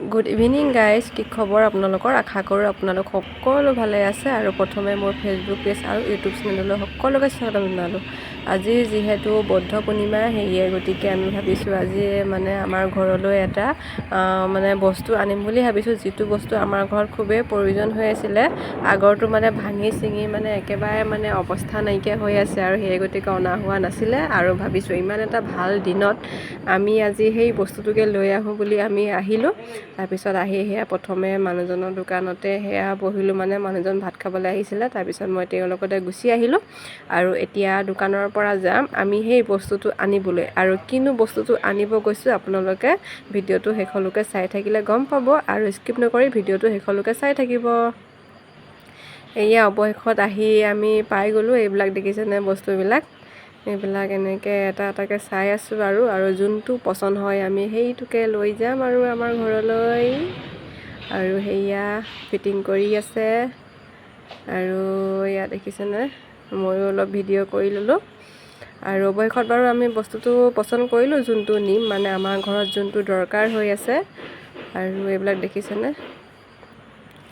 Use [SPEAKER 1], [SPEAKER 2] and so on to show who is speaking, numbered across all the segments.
[SPEAKER 1] Good evening guys কি খবৰ আপোনালোকৰ? আশা কৰোঁ আপোনালোক সকলো ভালে আছে আৰু প্ৰথমে মোৰ ফেচবুক পেজ আৰু ইউটিউব চেনেললৈ সকলোকে স্বাগতম জনালোঁ। আজি যিহেতু বৌদ্ধ পূৰ্ণিমা সেয়ে গতিকে আমি ভাবিছোঁ আজি মানে আমাৰ ঘৰলৈ এটা মানে বস্তু আনিম বুলি ভাবিছোঁ। যিটো বস্তু আমাৰ ঘৰত খুবেই প্ৰয়োজন হৈ আছিলে। আগৰটো মানে ভাঙি চিঙি মানে একেবাৰে মানে অৱস্থা নাইকিয়া হৈ আছে আৰু সেয়ে গতিকে অনা হোৱা নাছিলে। আৰু ভাবিছোঁ ইমান এটা ভাল দিনত আমি আজি সেই বস্তুটোকে লৈ আহোঁ বুলি আমি আহিলোঁ। তাৰপিছত আহি সেয়া প্ৰথমে মানুহজনৰ দোকানতে সেয়া বহিলোঁ মানে মানুহজন ভাত খাবলৈ আহিছিলে। তাৰপিছত মই তেওঁৰ লগতে গুচি আহিলোঁ। আৰু এতিয়া দোকানৰ পৰা যাম আমি সেই বস্তুটো আনিবলৈ। আৰু কিনো বস্তুটো আনিব গৈছোঁ আপোনালোকে ভিডিঅ'টো শেষলৈকে চাই থাকিলে গম পাব আৰু স্কিপ নকৰি ভিডিঅ'টো শেষলৈকে চাই থাকিব। এয়া অৱশেষত আহি আমি পাই গ'লোঁ এইবিলাক দেখিছেনে বস্তুবিলাক? এইবিলাক এনেকৈ এটা এটাকৈ চাই আছোঁ আৰু আৰু যোনটো পচন্দ হয় আমি সেইটোকে লৈ যাম আৰু আমাৰ ঘৰলৈ। আৰু সেয়া ফিটিং কৰি আছে। আৰু এয়া দেখিছেনে? ময়ো অলপ ভিডিঅ' কৰি ল'লোঁ। আৰু অৱশেষত বাৰু আমি বস্তুটো পচন্দ কৰিলোঁ যোনটো নিম মানে আমাৰ ঘৰত যোনটো দৰকাৰ হৈ আছে। আৰু এইবিলাক দেখিছেনে?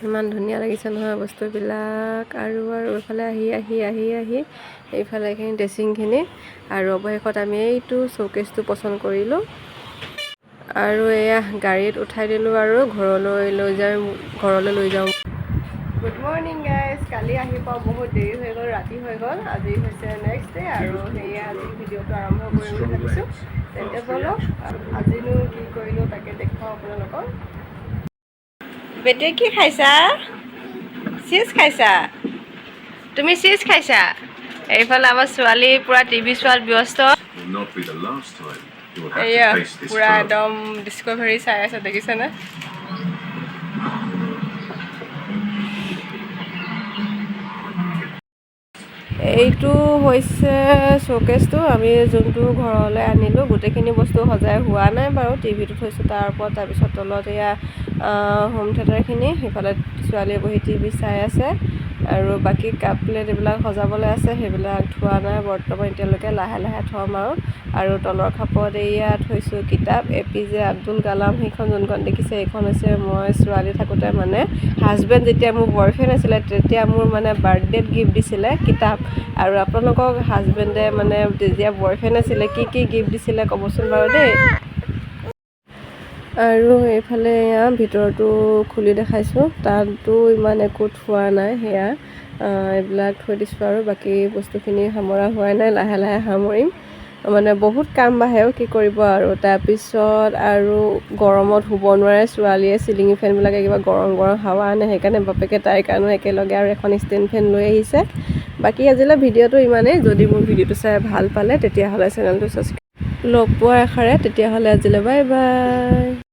[SPEAKER 1] ইমান ধুনীয়া লাগিছে নহয় বস্তুবিলাক। আৰু আৰু এইফালে আহি আহি আহি আহি এইফালে এইখিনি ড্ৰেছিংখিনি। আৰু অৱশেষত আমি এইটো শ্ব'কেছটো পচন্দ কৰিলোঁ। আৰু এয়া গাড়ীত উঠাই দিলোঁ আৰু ঘৰলৈ লৈ যাওঁ ঘৰলৈ লৈ যাওঁ। গুড মৰ্ণিং গাইজ কালি আহি পাওঁ বহুত দেৰি হৈ গ'ল ৰাতি হৈ গ'ল আজি হৈছে নেক্সট ডে আৰু সেয়া আজি ভিডিঅ'টো আৰম্ভ কৰিম বুলি ভাবিছোঁ। তেন্তে ব'লক আজিনো কি কৰিলোঁ তাকে দেখুৱাওঁ আপোনালোকক। বেটে কি খাইছা? চিজ খাইছা? তুমি চিজ খাইছা? এইফালে আমাৰ ছোৱালী পূৰা টিভি চোৱাত ব্যস্ত। এয়া পূৰা. একদম ডিস্কভাৰী চাই আছে দেখিছেনে? এইটো হৈছে শ্ব'কেছটো আমি যোনটো ঘৰলৈ আনিলোঁ গোটেইখিনি বস্তু সজাই হোৱা নাই বাৰু। টিভিটো থৈছোঁ তাৰ ওপৰত তাৰপিছত তলত এয়া হোম থিয়েটাৰখিনি সেইফালে ছোৱালীয়ে বহি টিভি চাই আছে। আৰু বাকী কাপ প্লেট এইবিলাক সজাবলৈ আছে সেইবিলাক থোৱা নাই। বৰ্তমান এতিয়ালৈকে লাহে লাহে থ'ম আৰু। আৰু তলৰ খাপত এয়া থৈছোঁ কিতাপ A P J Abdul Kalam. সেইখন যোনখন দেখিছে এইখন হৈছে মই ছোৱালী থাকোঁতে মানে হাজবেণ্ড যেতিয়া মোৰ বয়ফ্ৰেণ্ড আছিলে তেতিয়া মোৰ মানে বাৰ্থডেত গিফ্ট দিছিলে কিতাপ। আৰু আপোনালোকক হাজবেণ্ডে মানে যেতিয়া বয়ফ্ৰেণ্ড আছিলে কি কি গিফ্ট দিছিলে ক'বচোন বাৰু দেই? আৰু এইফালে এয়া ভিতৰটো খুলি দেখাইছোঁ। তাতো ইমান একো থোৱা নাই সেয়া। এইবিলাক থৈ দিছোঁ আৰু বাকী বস্তুখিনি সামৰা হোৱাই নাই লাহে লাহে সামৰিম। মানে বহুত কাম বাঢ়েও কি কৰিব আৰু। তাৰপিছত আৰু গৰমত শুব নোৱাৰে ছোৱালীয়ে চিলিঙি ফেনবিলাকে কিবা গৰম গৰম হাৱা আনে সেইকাৰণে বাপেকে তাইৰ কাৰণেও একেলগে আৰু এখন ষ্টেণ্ড ফেন লৈ আহিছে। বাকী আজিলৈ ভিডিঅ'টো ইমানেই। যদি মোৰ ভিডিঅ'টো চাই ভাল পালে তেতিয়াহ'লে চেনেলটো ছাবস্ক্ৰাইব লগ পোৱাৰ আশাৰে তেতিয়াহ'লে আজিলৈ বাই বাই।